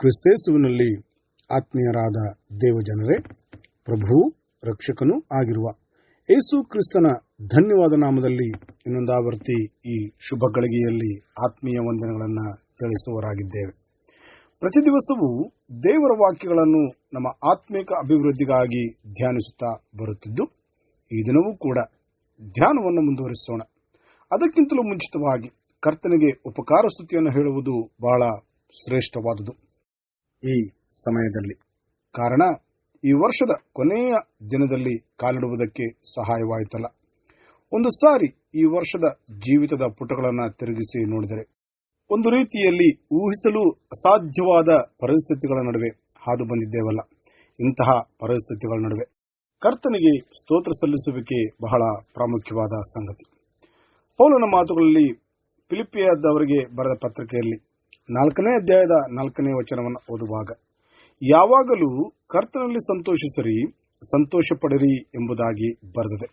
ಕ್ರಿಸ್ತೇಸುವಿನಲ್ಲಿ ಆತ್ಮೀಯರಾದ ದೇವಜನರೇ, ಪ್ರಭು, ರಕ್ಷಕನೂ ಆಗಿರುವ ಯೇಸು ಕ್ರಿಸ್ತನ ಧನ್ಯವಾದ ನಾಮದಲ್ಲಿ ಇನ್ನೊಂದಾವರ್ತಿ ಈ ಶುಭ ಗಳಿಗೆಯಲ್ಲಿ ಆತ್ಮೀಯ ವಂದನೆಗಳನ್ನು ತಿಳಿಸುವರಾಗಿದ್ದೇವೆ ಪ್ರತಿ ದಿವಸವೂ ದೇವರ ವಾಕ್ಯಗಳನ್ನು ನಮ್ಮ ಆತ್ಮಿಕ ಅಭಿವೃದ್ಧಿಗಾಗಿ ಧ್ಯಾನಿಸುತ್ತಾ ಬರುತ್ತಿದ್ದು, ಈ ದಿನವೂ ಕೂಡ ಧ್ಯಾನವನ್ನು ಮುಂದುವರಿಸೋಣ. ಅದಕ್ಕಿಂತಲೂ ಮುಂಚಿತವಾಗಿ ಕರ್ತನಿಗೆ ಉಪಕಾರ ಸ್ತುತಿಯನ್ನು ಹೇಳುವುದು ಬಹಳ ಶ್ರೇಷ್ಠವಾದುದು. ಈ ಸಮಯದಲ್ಲಿ ಕಾರಣ, ಈ ವರ್ಷದ ಕೊನೆಯ ದಿನದಲ್ಲಿ ಕಾಲಿಡುವುದಕ್ಕೆ ಸಹಾಯವಾಯಿತಲ್ಲ. ಒಂದು ಸಾರಿ ಈ ವರ್ಷದ ಜೀವಿತದ ಪುಟಗಳನ್ನು ತಿರುಗಿಸಿ ನೋಡಿದರೆ ಒಂದು ರೀತಿಯಲ್ಲಿ ಊಹಿಸಲು ಅಸಾಧ್ಯವಾದ ಪರಿಸ್ಥಿತಿಗಳ ನಡುವೆ ಹಾದು ಬಂದಿದ್ದೇವಲ್ಲ. ಇಂತಹ ಪರಿಸ್ಥಿತಿಗಳ ನಡುವೆ ಕರ್ತನಿಗೆ ಸ್ತೋತ್ರ ಸಲ್ಲಿಸುವಿಕೆ ಬಹಳ ಪ್ರಾಮುಖ್ಯವಾದ ಸಂಗತಿ. ಪೌಲನ ಮಾತುಗಳಲ್ಲಿ ಫಿಲಿಪಿಯಾದವರಿಗೆ ಬರೆದ ಪತ್ರಿಕೆಯಲ್ಲಿ ನಾಲ್ಕನೇ ಅಧ್ಯಾಯದ ನಾಲ್ಕನೇ ವಚನವನ್ನು ಓದುವಾಗ, ಯಾವಾಗಲೂ ಕರ್ತನಲ್ಲಿ ಸಂತೋಷಿಸರಿ ಸಂತೋಷ ಪಡಿರಿ ಎಂಬುದಾಗಿ ಬರೆದಿದೆ.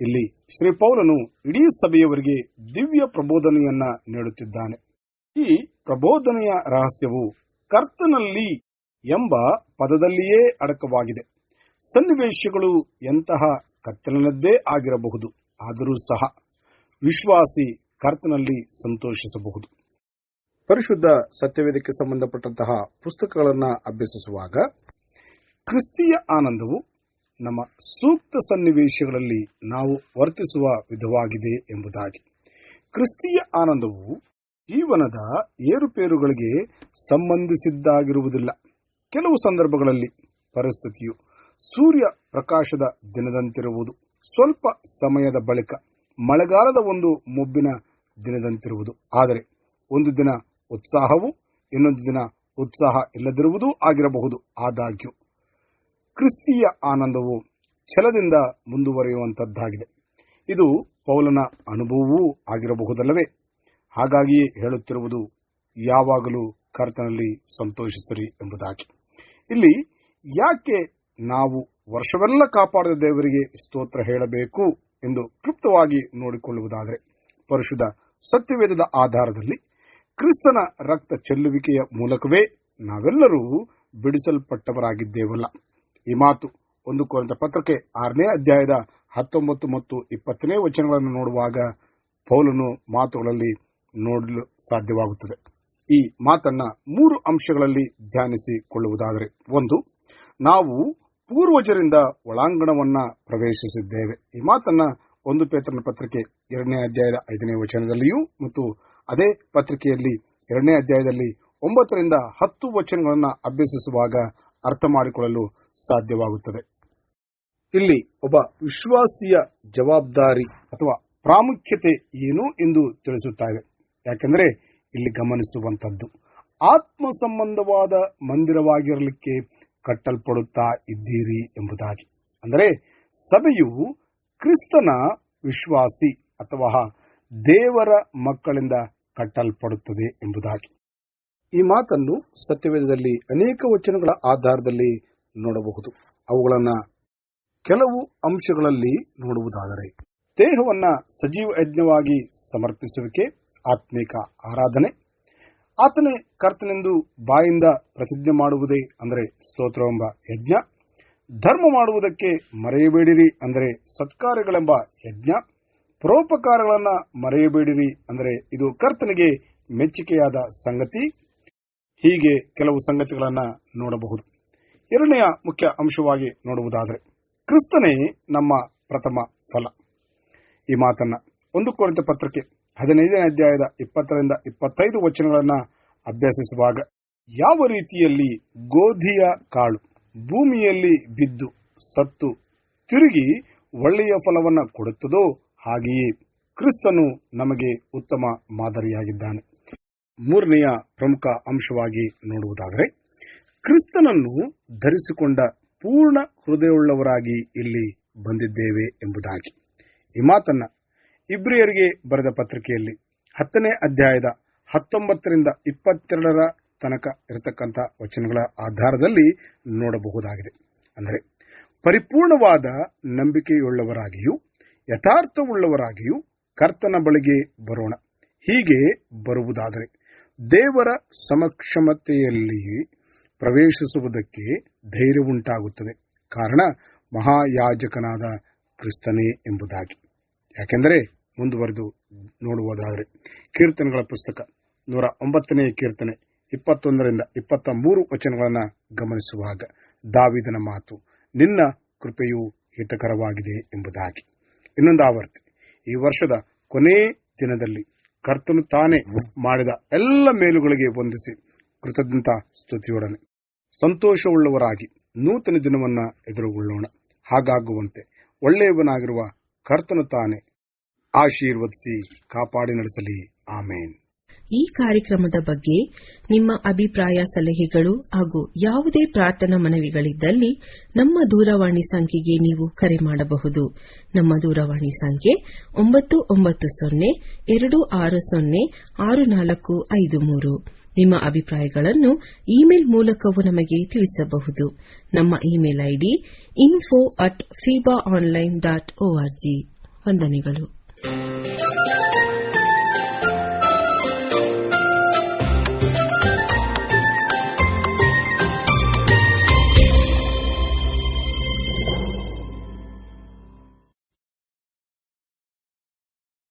ಇಲ್ಲಿ ಶ್ರೀ ಪೌಲನು ಇಡೀ ಸಭೆಯವರಿಗೆ ದಿವ್ಯ ಪ್ರಬೋಧನೆಯನ್ನ ನೀಡುತ್ತಿದ್ದಾನೆ. ಈ ಪ್ರಬೋಧನೆಯ ರಹಸ್ಯವು ಕರ್ತನಲ್ಲಿ ಎಂಬ ಪದದಲ್ಲಿಯೇ ಅಡಕವಾಗಿದೆ. ಸನ್ನಿವೇಶಗಳು ಎಂತಹ ಕರ್ತನದ್ದೇ ಆಗಿರಬಹುದು, ಆದರೂ ಸಹ ವಿಶ್ವಾಸಿ ಕರ್ತನಲ್ಲಿ ಸಂತೋಷಿಸಬಹುದು. ಪರಿಶುದ್ಧ ಸತ್ಯವೇದಕ್ಕೆ ಸಂಬಂಧಪಟ್ಟಂತಹ ಪುಸ್ತಕಗಳನ್ನು ಅಭ್ಯಸಿಸುವಾಗ ಕ್ರಿಸ್ತಿಯ ಆನಂದವು ನಮ್ಮ ಸೂಕ್ತ ಸನ್ನಿವೇಶಗಳಲ್ಲಿ ನಾವು ವರ್ತಿಸುವ ವಿಧವಾಗಿದೆ ಎಂಬುದಾಗಿ. ಕ್ರಿಸ್ತಿಯ ಆನಂದವು ಜೀವನದ ಏರುಪೇರುಗಳಿಗೆ ಸಂಬಂಧಿಸಿದ್ದಾಗಿರುವುದಿಲ್ಲ. ಕೆಲವು ಸಂದರ್ಭಗಳಲ್ಲಿ ಪರಿಸ್ಥಿತಿಯು ಸೂರ್ಯ ಪ್ರಕಾಶದ ದಿನದಂತಿರುವುದು, ಸ್ವಲ್ಪ ಸಮಯದ ಬಳಿಕ ಮಳೆಗಾಲದ ಒಂದು ಮೊಬ್ಬಿನ ದಿನದಂತಿರುವುದು. ಆದರೆ ಒಂದು ದಿನ ಉತ್ಸಾಹವು, ಇನ್ನೊಂದು ದಿನ ಉತ್ಸಾಹ ಇಲ್ಲದಿರುವುದೂ ಆಗಿರಬಹುದು. ಆದಾಗ್ಯೂ ಕ್ರಿಸ್ತಿಯ ಆನಂದವು ಛಲದಿಂದ ಮುಂದುವರಿಯುವಂತದ್ದಾಗಿದೆ. ಇದು ಪೌಲನ ಅನುಭವವೂ ಆಗಿರಬಹುದಲ್ಲವೇ? ಹಾಗಾಗಿಯೇ ಹೇಳುತ್ತಿರುವುದು ಯಾವಾಗಲೂ ಕರ್ತನಲ್ಲಿ ಸಂತೋಷಿಸಿರಿ ಎಂಬುದಾಗಿ. ಇಲ್ಲಿ ಯಾಕೆ ನಾವು ವರ್ಷವೆಲ್ಲ ಕಾಪಾಡಿದ ದೇವರಿಗೆ ಸ್ತೋತ್ರ ಹೇಳಬೇಕು ಎಂದು ಕ್ಲುಪ್ತವಾಗಿ ನೋಡಿಕೊಳ್ಳುವುದಾದರೆ, ಪರಿಶುದ್ಧ ಸತ್ಯವೇದದ ಆಧಾರದಲ್ಲಿ ಕ್ರಿಸ್ತನ ರಕ್ತ ಚೆಲ್ಲುವಿಕೆಯ ಮೂಲಕವೇ ನಾವೆಲ್ಲರೂ ಬಿಡಿಸಲ್ಪಟ್ಟವರಾಗಿದ್ದೇವಲ್ಲ. ಈ ಮಾತು ಒಂದು ಕೊರಂತ ಪತ್ರಕ್ಕೆ ಆರನೇ ಅಧ್ಯಾಯದ ಹತ್ತೊಂಬತ್ತು ಮತ್ತು ಇಪ್ಪತ್ತನೇ ವಚನಗಳನ್ನು ನೋಡುವಾಗ ಪೌಲನು ಮಾತುಗಳಲ್ಲಿ ನೋಡಲು ಸಾಧ್ಯವಾಗುತ್ತದೆ. ಈ ಮಾತನ್ನ ಮೂರು ಅಂಶಗಳಲ್ಲಿ ಧ್ಯಾನಿಸಿಕೊಳ್ಳುವುದಾದರೆ, ಒಂದು, ನಾವು ಪೂರ್ವಜರಿಂದ ಒಳಾಂಗಣವನ್ನ ಪ್ರವೇಶಿಸಿದ್ದೇವೆ. ಈ ಮಾತನ್ನ ಒಂದು ಪೇತ್ರನ ಪತ್ರಿಕೆ ಎರಡನೇ ಅಧ್ಯಾಯದ ಐದನೇ ವಚನದಲ್ಲಿಯೂ ಮತ್ತು ಅದೇ ಪತ್ರಿಕೆಯಲ್ಲಿ ಎರಡನೇ ಅಧ್ಯಾಯದಲ್ಲಿ ಒಂಬತ್ತರಿಂದ ಹತ್ತು ವಚನಗಳನ್ನು ಅಭ್ಯಸಿಸುವಾಗ ಅರ್ಥ ಮಾಡಿಕೊಳ್ಳಲು ಸಾಧ್ಯವಾಗುತ್ತದೆ. ಇಲ್ಲಿ ಒಬ್ಬ ವಿಶ್ವಾಸಿಯ ಜವಾಬ್ದಾರಿ ಅಥವಾ ಪ್ರಾಮುಖ್ಯತೆ ಏನು ಎಂದು ತಿಳಿಸುತ್ತಾ ಇದೆ. ಯಾಕೆಂದರೆ ಇಲ್ಲಿ ಗಮನಿಸುವಂತದ್ದು ಆತ್ಮ ಸಂಬಂಧವಾದ ಮಂದಿರವಾಗಿರಲಿಕ್ಕೆ ಕಟ್ಟಲ್ಪಡುತ್ತಾ ಇದ್ದೀರಿ ಎಂಬುದಾಗಿ. ಅಂದರೆ ಸಭೆಯು ಕ್ರಿಸ್ತನ ವಿಶ್ವಾಸಿ ಅಥವಾ ದೇವರ ಮಕ್ಕಳಿಂದ ಕಟ್ಟಲ್ಪಡುತ್ತದೆ ಎಂಬುದಾಗಿ. ಈ ಮಾತನ್ನು ಸತ್ಯವೇದದಲ್ಲಿ ಅನೇಕ ವಚನಗಳ ಆಧಾರದಲ್ಲಿ ನೋಡಬಹುದು. ಅವುಗಳನ್ನು ಕೆಲವು ಅಂಶಗಳಲ್ಲಿ ನೋಡುವುದಾದರೆ, ದೇಹವನ್ನ ಸಜೀವ ಯಜ್ಞವಾಗಿ ಸಮರ್ಪಿಸುವಿಕೆ ಆತ್ಮಿಕ ಆರಾಧನೆ. ಆತನೇ ಕರ್ತನೆಂದು ಬಾಯಿಂದ ಪ್ರತಿಜ್ಞೆ ಮಾಡುವುದೇ ಅಂದರೆ ಸ್ತೋತ್ರವೆಂಬ ಯಜ್ಞ. ಧರ್ಮ ಮಾಡುವುದಕ್ಕೆ ಮರೆಯಬೇಡಿರಿ ಅಂದರೆ ಸತ್ಕಾರ್ಯಗಳೆಂಬ ಯಜ್ಞ. ಪರೋಪಕಾರಗಳನ್ನು ಮರೆಯಬೇಡಿರಿ ಅಂದರೆ ಇದು ಕರ್ತನಿಗೆ ಮೆಚ್ಚುಗೆಯಾದ ಸಂಗತಿ. ಹೀಗೆ ಕೆಲವು ಸಂಗತಿಗಳನ್ನು ನೋಡಬಹುದು. ಎರಡನೆಯ ಮುಖ್ಯ ಅಂಶವಾಗಿ ನೋಡುವುದಾದರೆ, ಕ್ರಿಸ್ತನೇ ನಮ್ಮ ಪ್ರಥಮ ಫಲ. ಈ ಮಾತನ್ನ ಒಂದು ಕೋರಿತ ಪತ್ರಕ್ಕೆ ಹದಿನೈದನೇ ಅಧ್ಯಾಯದ ಇಪ್ಪತ್ತರಿಂದ ಇಪ್ಪತ್ತೈದು ವಚನಗಳನ್ನು ಅಭ್ಯಾಸಿಸುವಾಗ, ಯಾವ ರೀತಿಯಲ್ಲಿ ಗೋಧಿಯ ಕಾಳು ಭೂಮಿಯಲ್ಲಿ ಬಿದ್ದು ಸತ್ತು ತಿರುಗಿ ಒಳ್ಳೆಯ ಫಲವನ್ನ ಕೊಡುತ್ತದೋ ಹಾಗೆಯೇ ಕ್ರಿಸ್ತನು ನಮಗೆ ಉತ್ತಮ ಮಾದರಿಯಾಗಿದ್ದಾನೆ. ಮೂರನೆಯ ಪ್ರಮುಖ ಅಂಶವಾಗಿ ನೋಡುವುದಾದರೆ, ಕ್ರಿಸ್ತನನ್ನು ಧರಿಸಿಕೊಂಡ ಪೂರ್ಣ ಹೃದಯವುಳ್ಳವರಾಗಿ ಇಲ್ಲಿ ಬಂದಿದ್ದೇವೆ ಎಂಬುದಾಗಿ. ಈ ಮಾತನ್ನ ಇಬ್ರಿಯರಿಗೆ ಬರೆದ ಪತ್ರಿಕೆಯಲ್ಲಿ ಹತ್ತನೇ ಅಧ್ಯಾಯದ ಹತ್ತೊಂಬತ್ತರಿಂದ ಇಪ್ಪತ್ತೆರಡರ ತನಕ ಇರತಕ್ಕಂಥ ವಚನಗಳ ಆಧಾರದಲ್ಲಿ ನೋಡಬಹುದಾಗಿದೆ. ಅಂದರೆ, ಪರಿಪೂರ್ಣವಾದ ನಂಬಿಕೆಯುಳ್ಳವರಾಗಿಯೂ, ಯಥಾರ್ಥವುಳ್ಳವರಾಗಿಯೂ ಕರ್ತನ ಬಳಿಗೆ ಬರೋಣ. ಹೀಗೆ ಬರುವುದಾದರೆ, ದೇವರ ಸಮಕ್ಷಮತೆಯಲ್ಲಿ ಪ್ರವೇಶಿಸುವುದಕ್ಕೆ ಧೈರ್ಯವುಂಟಾಗುತ್ತದೆ. ಕಾರಣ, ಮಹಾಯಾಜಕನಾದ ಕ್ರಿಸ್ತನೇ ಎಂಬುದಾಗಿ. ಯಾಕೆಂದರೆ ಮುಂದುವರೆದು ನೋಡುವುದಾದರೆ. ಕೀರ್ತನೆಗಳ ಪುಸ್ತಕ, ನೂರ ಒಂಬತ್ತನೇ ಕೀರ್ತನೆ, ಇಪ್ಪತ್ತೊಂದರಿಂದ ಇಪ್ಪತ್ತ ಮೂರು ವಚನಗಳನ್ನು ಗಮನಿಸುವಾಗ ದಾವಿದನ ಮಾತು, ನಿನ್ನ ಕೃಪೆಯು ಹಿತಕರವಾಗಿದೆ ಎಂಬುದಾಗಿ. ಇನ್ನೊಂದು ಆವರ್ತಿ ಈ ವರ್ಷದ ಕೊನೆ ದಿನದಲ್ಲಿ ಕರ್ತನು ತಾನೇ ಮಾಡಿದ ಎಲ್ಲ ಮೇಲುಗಳಿಗೆ ವಂದಿಸಿ ಕೃತಜ್ಞತಾ ಸ್ತುತಿಯೊಡನೆ. ಸಂತೋಷವುಳ್ಳವರಾಗಿ ನೂತನ ದಿನವನ್ನ ಎದುರುಗೊಳ್ಳೋಣ. ಹಾಗಾಗುವಂತೆ ಒಳ್ಳೆಯವನಾಗಿರುವ ಕರ್ತನು ತಾನೇ ಆಶೀರ್ವದಿಸಿ, ಕಾಪಾಡಿ ನಡೆಸಲಿ. ಆಮೇನ್. ಈ ಕಾರ್ಯಕ್ರಮದ ಬಗ್ಗೆ ನಿಮ್ಮ ಅಭಿಪ್ರಾಯ, ಸಲಹೆಗಳು ಹಾಗೂ ಯಾವುದೇ ಪ್ರಾರ್ಥನಾ ಮನವಿಗಳಿದ್ದಲ್ಲಿ ನಮ್ಮ ದೂರವಾಣಿ ಸಂಖ್ಯೆಗೆ ನೀವು ಕರೆ ಮಾಡಬಹುದು. ನಮ್ಮ ದೂರವಾಣಿ ಸಂಖ್ಯೆ ಒಂಬತ್ತು ಒಂಬತ್ತು ಸೊನ್ನೆ, ಎರಡು ಆರು ಸೊನ್ನೆ, ಆರು ನಾಲ್ಕು ಐದು ಮೂರು. ನಿಮ್ಮ ಅಭಿಪ್ರಾಯಗಳನ್ನು ಇಮೇಲ್ ಮೂಲಕವೂ ನಮಗೆ ತಿಳಿಸಬಹುದು. ನಮ್ಮ email ID info at Fiba online dot O R G ವಂದನೆಗಳು. Thank you.